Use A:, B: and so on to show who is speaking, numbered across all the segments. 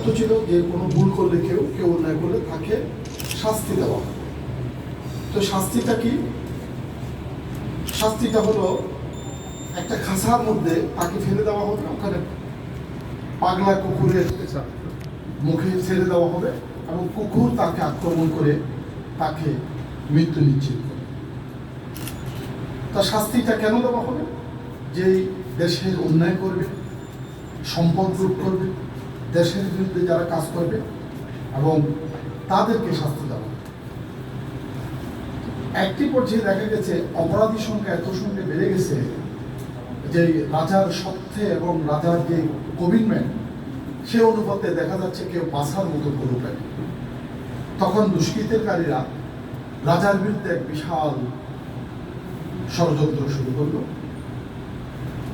A: শর্ত ছিল যে কোনো ভুল করলে কেউ কেউ অন্যায় করলে তাকে শাস্তি দেওয়া তো শাস্তিটা কি? শাস্তিটা হলো একটা খাসার মধ্যে তাকে ফেলে দেওয়া হবে ওখানে পাগলা কুকুরের মুখে ছেড়ে দেওয়া হবে এবং কুকুর তাকে আক্রমণ করে তাকে মৃত্যু নিশ্চিত করে। তার শাস্তিটা কেন দেওয়া হবে? যেই দেশের অন্যায় করবে, সম্পদ লুট করবে দেশের বিরুদ্ধে যারা কাজ করবে এবং তাদেরকে শাস্তি দেওয়া। একটি পর্যায়ে দেখা গেছে, অপরাধী সংখ্যা এত সঙ্গে বেড়ে গেছে যে রাজার সত্ত্বে এবং রাজার যে কমিটমেন্ট সে অনুপাতে দেখা যাচ্ছে কেউ বাঁচার মতো গরু পায় তখন দুষ্কৃতকারীরা রাজার বিরুদ্ধে এক বিশাল ষড়যন্ত্র শুরু করল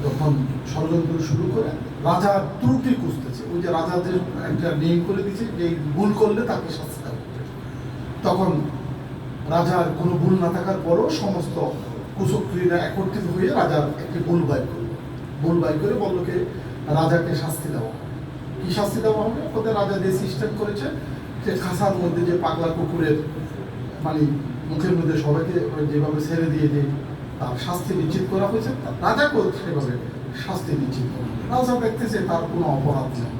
A: যখন ষড়যন্ত্র শুরু করে রাজার ত্রুটি খুঁজতেছে। ওই যে রাজাদের একটা নিয়ম করে দিয়েছে, যে ভুল করলে তাকে শাস্তি তখন রাজার কোনো ভুল না থাকার পরও সমস্ত কুচক্রীরা একত্রিত হয়ে রাজার একটি ভুল বাই করল। ভুল বাই করে বলল কি রাজাকে শাস্তি দেওয়া। কি শাস্তি দেওয়া হবে? ওদের রাজা যে সিস্টেম করেছে, যে খাসার মধ্যে যে পাগলা কুকুরের মানে মুখের মধ্যে সবাইকে যেভাবে ছেড়ে দিয়ে যে তার শাস্তি নিশ্চিত করা হয়েছে। রাজাকেও সেভাবে শাস্তি হয়েছে। রাজা দেখতেছে তার কোনো অপরাধ নেই।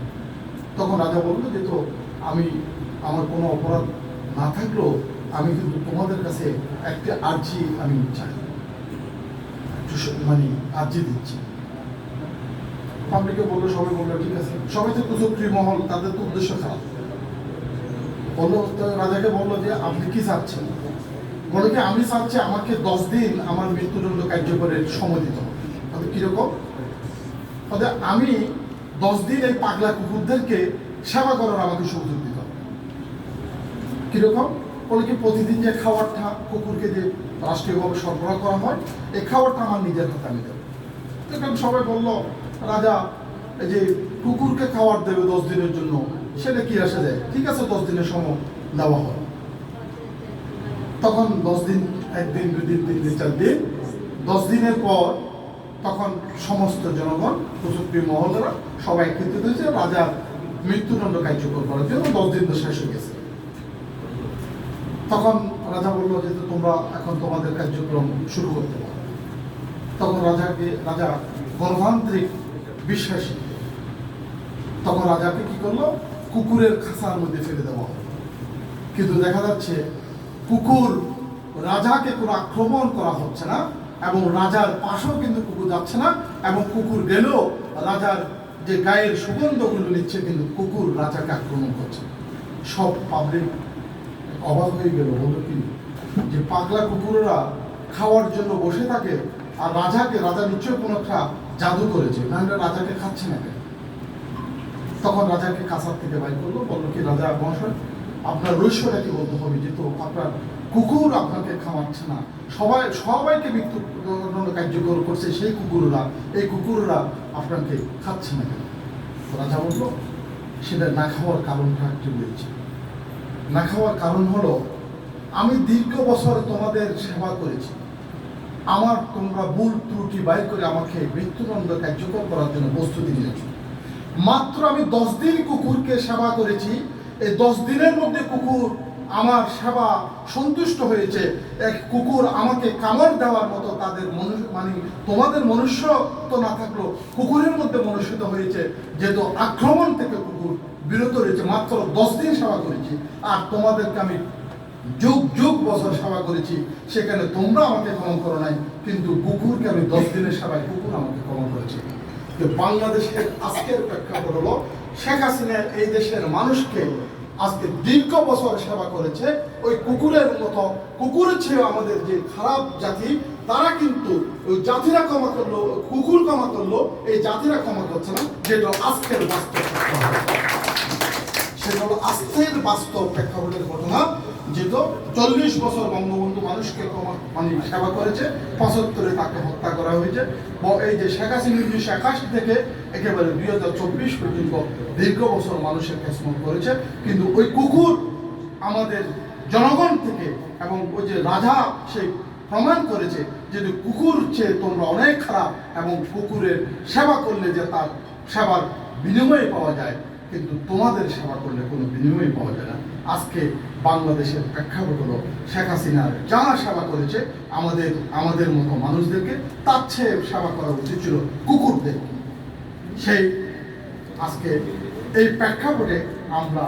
A: তখন রাজা বলল যে, তো আমি, আমার কোনো অপরাধ না থাকলেও আমি কিন্তু তোমাদের কাছে একটা আর্জি আমি চাই। মানে আর্জি দিচ্ছি। পাবলিকে বলল, সবাই বলল, ঠিক আছে। সবাই তো কুচক্রী মহল তাদের তো উদ্দেশ্য খারাপ। বলল রাজাকে বলল যে, আপনি কি চাচ্ছেন? বলে কি আমি চাচ্ছি আমাকে দশ দিন আমার মৃত্যুদণ্ড কার্যকরের সময় দিতে হবে। তাহলে কীরকম? তাহলে আমি দশ দিন এই পাগলা কুকুরদেরকে সেবা করার আমাকে সুযোগ দিতে কীরকম? বলে কি প্রতিদিন যে খাবারটা কুকুরকে যে রাষ্ট্রীয়ভাবে সরবরাহ করা হয়, এই খাবারটা আমার নিজের হাতে আমি দেবো। তখন সবাই বলল, রাজা, এই যে কুকুরকে খাবার দেবে দশ দিনের জন্য, সেটা কি আসে যায়? ঠিক আছে, দশ দিনের সময় দেওয়া হয়। তখন দশ দিন, একদিন দুই দিন তিন দিন, চার দিন, দশ দিনের পর তখন সমস্ত জনগণ প্রযুক্তি মহলরা সবাই একত্রিত হয়েছে রাজার মৃত্যুদণ্ড কার্যকর করার জন্য দশ দিন শেষ হয়ে গেছে। তখন রাজা বলল যে তোমরা এখন তোমাদের কার্যক্রম শুরু করতে পারো। তখন রাজাকে, রাজা গণতান্ত্রিক বিশ্বাসী। তখন রাজাকে কি করল? কুকুরের খাঁচার মধ্যে ফেলে দেওয়া কিন্তু দেখা যাচ্ছে, কুকুর রাজাকে কোনো আক্রমণ করা হচ্ছে না এবং রাজার পাশেও কিন্তু কুকুর যাচ্ছে না, এবং কুকুর গেলেও রাজার যে গায়ের সুগন্ধগুলো নিচ্ছে, কিন্তু কুকুর রাজাকে আক্রমণ করছে। সব পাবলিক অবাক হয়ে গেল বলল কি? যে পাগলা কুকুররা খাওয়ার জন্য বসে থাকে, আর রাজাকে, রাজা নিশ্চয়ই কোনো একটা জাদু করেছে নাহলে রাজাকে খাচ্ছে না তখন রাজাকে কাছার থেকে বাইর করল, বলল কি, রাজা মহাশয়, আপনার রহস্যটা কি বলতে হবে? যে তো আপনার কুকুর আপনাকে খাওয়াচ্ছে না। সবাই, সবাইকে মৃত্যু কার্যকর করছে সেই কুকুররা। এই কুকুররা আপনাকে খাচ্ছে না কেন? রাজা বলল, সেটা না খাওয়ার কারণটা একটু বলছি। না খাওয়ার কারণ হলো, আমি দীর্ঘ বছর তোমাদের সেবা করেছি। আমার তোমরা ভুল ত্রুটি বাইর করে আমাকে মৃত্যুদণ্ড কার্যকর করার জন্য প্রস্তুতি নিয়েছো। মাত্র আমি দশ দিন কুকুরকে সেবা করেছি। এই দশ দিনের মধ্যে কুকুর আমার সেবা সন্তুষ্ট হয়েছে। এক কুকুর আমাকে কামড় দেওয়ার মতো তাদের মানে তোমাদের মনুষ্য তো না থাকলেও কুকুরের মধ্যে মনুষ্যত হয়েছে। যেহেতু আক্রমণ থেকে কুকুর বিরত রয়েছে, মাত্র দশ দিন সেবা করেছি। আর তোমাদেরকে আমি যুগ যুগ বছর সেবা করেছি। সেখানে তোমরা আমাকে ক্ষমা করো নাই, কিন্তু কুকুরকে আমি দশ দিনের সেবায় কুকুর আমাকে ক্ষমা করেছে। বাংলাদেশের আজকের প্রেক্ষাপট হলো শেখ হাসিনা এই দেশের মানুষকে আজকে দীর্ঘ বছর সেবা করেছে ওই কুকুরের মতো কুকুরের চেয়েও আমাদের যে খারাপ জাতি, তারা কিন্তু ওই জাতিরা ক্ষমা করল কুকুর ক্ষমা করল, এই জাতিরা ক্ষমা করছে না, যেটা আজকের বাস্তব। সেটা হলো আজকের বাস্তব প্রেক্ষাপটের ঘটনা যেহেতু চল্লিশ বছর বঙ্গবন্ধু মানুষকে মানে সেবা করেছে, পঁচাত্তরে তাকে হত্যা করা হয়েছে। এই যে শেখ হাসিনা উনিশশো একাশি থেকে একেবারে দুই হাজার চব্বিশ পর্যন্ত দীর্ঘ বছর মানুষের খেসমত করেছে। কিন্তু ওই কুকুর আমাদের জনগণ থেকে এবং ওই যে রাজা সেই প্রমাণ করেছে যে কুকুর চেয়ে তোমরা অনেক খারাপ এবং কুকুরের সেবা করলে যে তার সেবার বিনিময়ে পাওয়া যায় কিন্তু তোমাদের সেবা করলে কোনো বিনিময় পাওয়া যায় না। আজকে বাংলাদেশের প্রেক্ষাপট হলো শেখ হাসিনার যা সেবা করেছে, আমাদের আমাদের মতো মানুষদেরকে তার চেয়ে সেবা করা উচিত ছিল কুকুরদের। সেই আজকে এই প্রেক্ষাপটে আমরা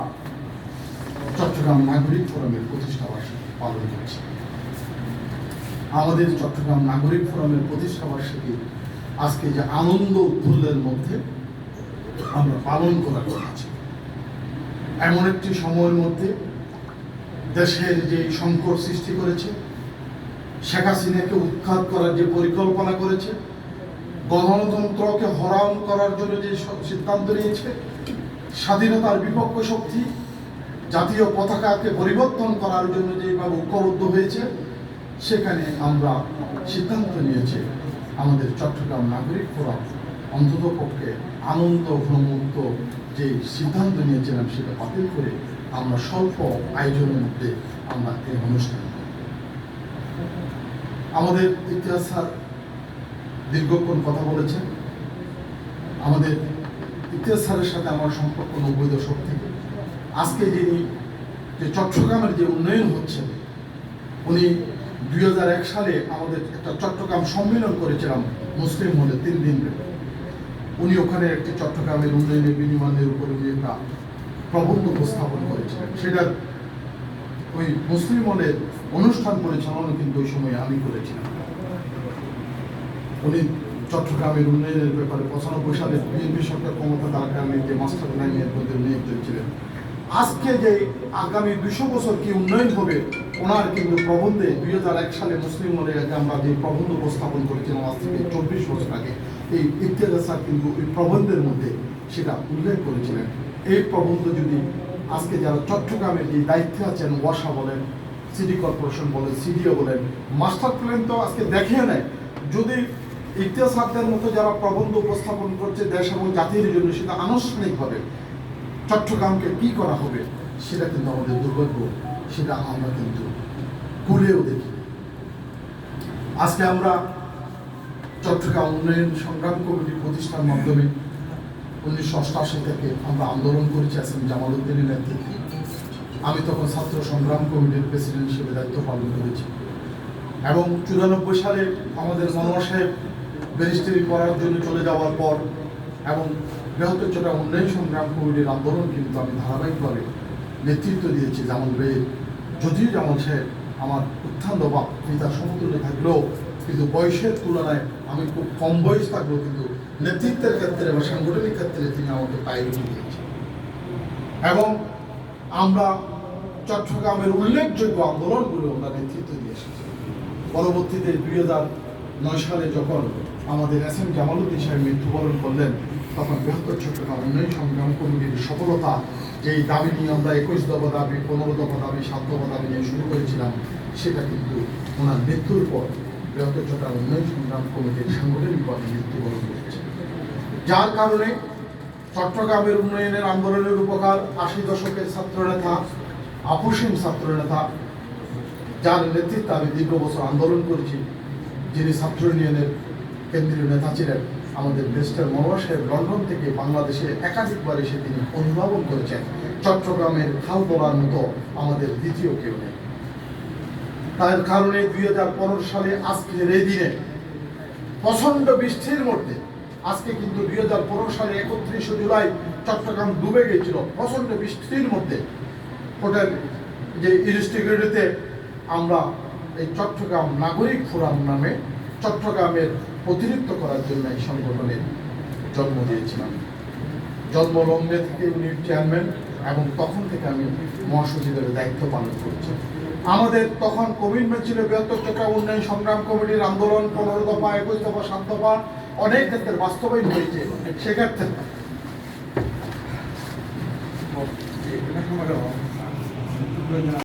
A: চট্টগ্রাম নাগরিক ফোরামের প্রতিষ্ঠা বার্ষিকী পালন করছি। আমাদের চট্টগ্রাম নাগরিক ফোরামের প্রতিষ্ঠা বার্ষিকী আজকে যে আনন্দ উৎফুল্লের মধ্যে আমরা পালন কথা আছে এমন একটি সময়ের মধ্যে দেশের যে সংকট সৃষ্টি করেছে, শেখ হাসিনাকে উৎখাত করার যে পরিকল্পনা করেছে, গণতন্ত্রকে হরণ করার জন্য যে সিদ্ধান্ত নিয়েছে, স্বাধীনতার বিপক্ষ শক্তি জাতীয় পতাকাকে পরিবর্তন করার জন্য যেভাবে ঐক্যবদ্ধ হয়েছে, সেখানে আমরা সিদ্ধান্ত নিয়েছি আমাদের চট্টগ্রাম নাগরিক ফোরাম। অন্তত পক্ষে আনন্দ ভ্রমুক্ত যে সিদ্ধান্ত নিয়েছিলাম সেটা বাতিল করে আমরা স্বল্প আয়োজনের মধ্যে আমরা এই অনুষ্ঠান আমাদের ইতিহাস স্যার দীর্ঘক্ষণ কথা বলেছেন। আমাদের ইতিহাস স্যারের সাথে আমার সম্পর্ক নব্বই দশক থেকে। আজকে যিনি যে চট্টগ্রামের যে উন্নয়ন হচ্ছে, উনি দুই হাজার এক সালে আমাদের একটা চট্টগ্রাম সম্মেলন করেছিলাম, মুসলিম হলে তিন দিন ব্যাপী। উনি ওখানে একটি চট্টগ্রামের উন্নয়নের বিনিময়ের উপরে উনি একটা প্রবন্ধ উপস্থাপন করেছিলেন। সেটা ওই মুসলিম হলের অনুষ্ঠান পরিচালনা কিন্তু ওই সময় আমি করেছিলাম। উনি চট্টগ্রামের উন্নয়নের ব্যাপারে পঁচানব্বই সালে বিএনপি সরকার ক্ষমতা থাকাকালীন যে মাস্টার প্ল্যানের মধ্যে উনি ছিলেন আজকে যে আগামী দুশো বছর কি উন্নয়ন হবে, ওনার কিন্তু প্রবন্ধে দুই হাজার এক সালে মুসলিম মনে আমরা যে প্রবন্ধ উপস্থাপন করেছিলাম আজ থেকে চব্বিশ বছর আগে, এই ইতিহাস স্যার কিন্তু ওই প্রবন্ধের মধ্যে সেটা উল্লেখ করেছিলেন। এই প্রবন্ধ যদি আজকে যারা চট্টগ্রামের যে দায়িত্বে আছেন, ওয়াসা বলেন, সিটি কর্পোরেশন বলেন, সিডিও বলেন, মাস্টার প্ল্যান তো আজকে দেখে নেয় যদি ইতিহাসদের মতো যারা প্রবন্ধ উপস্থাপন করছে দেশ এবং জাতির জন্য সেটা আনুষ্ঠানিকভাবে চট্টগ্রামকে কি করা হবে, সেটা কিন্তু আমাদের দুর্ভাগ্য, সেটা আমরা কিন্তু ভুলেও দেখি। আজকে আমরা চট্টগ্রাম উন্নয়ন সংগ্রাম কমিটি প্রতিষ্ঠার মাধ্যমে উনিশশো অষ্টাশি থেকে আমরা আন্দোলন করেছি এস এম জামালউদ্দিনের নেতৃত্বে। আমি তখন ছাত্র সংগ্রাম কমিটির প্রেসিডেন্ট হিসেবে দায়িত্ব পালন করেছি। এবং চুরানব্বই সালে আমাদের মনোয়ার সাহেব ব্যারিস্টারি করার জন্য চলে যাওয়ার পর এবং বৃহত্তর চট্টগ্রাম উন্নয়ন সংগ্রাম কমিটির আন্দোলন কিন্তু আমি ধারাবাহিকভাবে নেতৃত্ব দিয়েছি। জামাল বেয়ের যদিও জামাল সাহেব আমার উত্থান বা পিতার সমতুল্য থাকলেও কিন্তু বয়সের তুলনায় আমি খুব কম বয়স থাকলেও কিন্তু নেতৃত্বের ক্ষেত্রে বা সাংগঠনিক ক্ষেত্রে তিনি আমাকে প্রায়োরিটি দিয়েছেন। এবং আমরা চট্টগ্রামের উল্লেখযোগ্য আন্দোলনগুলো আমরা নেতৃত্ব দিয়ে এসেছি। পরবর্তীতে দুই হাজার নয় সালে যখন আমাদের এস এম জামালুদ্দিন সাহেব মৃত্যুবরণ করলেন তখন বৃহত্তর চট্টগ্রাম উন্নয়ন সংগ্রাম কমিটির সফলতা, যেই দাবি নিয়ে আমরা একুশ দফা দাবি, পনেরো দফা দাবি, সাত দফা দাবি নিয়ে শুরু করেছিলাম, সেটা কিন্তু ওনার মৃত্যুর পর বৃহত্তর চট্টগ্রাম উন্নয়ন সংগ্রাম কমিটির সাংগঠনিকভাবে মৃত্যুবরণ করেছে। যার কারণে চট্টগ্রামের উন্নয়নের আন্দোলনের উপকার, আশি দশকের ছাত্রনেতা, আপুসীন ছাত্রনেতা, যার নেতৃত্বে আমি দীর্ঘ বছর আন্দোলন করেছি, যিনি ছাত্র ইউনিয়নের কেন্দ্রীয় নেতা ছিলেন। আমাদের ব্যারিস্টার মনোয়ার লন্ডন থেকে বাংলাদেশে একাধিকবার এসে তিনি অনুধাবন করেছেন। চট্টগ্রামের খাল তোলার মতো আমাদের দ্বিতীয় কেউ নেই। তার কারণে দুই হাজার পনেরো সালে আজকের এই দিনে প্রচণ্ড বৃষ্টির মধ্যে আজকে কিন্তু দুই হাজার পনেরো সালে একত্রিশে জুলাই চট্টগ্রাম ডুবে গেছিল প্রচণ্ড বৃষ্টির মধ্যে হোটেল যে ইনস্টিটিউটে আমরা এই চট্টগ্রাম নাগরিক ফোরাম নামে চট্টগ্রামের প্রতিনিধিত্ব করার জন্য এই সংগঠনের জন্ম দিয়েছিলাম। জন্মলগ্নে থেকে উনি চেয়ারম্যান এবং তখন থেকে আমি মহাসচিবের দায়িত্ব পালন করছি। আমাদের তখন কমিটমেন্ট ছিল বৃহত্তর চট্টগ্রাম উন্নয়ন সংগ্রাম কমিটির আন্দোলন, পনেরো দফা, একুশ দফা, সাত দফা, অনেক ক্ষেত্রে বাস্তবায়ন হয়েছে সেক্ষেত্রে।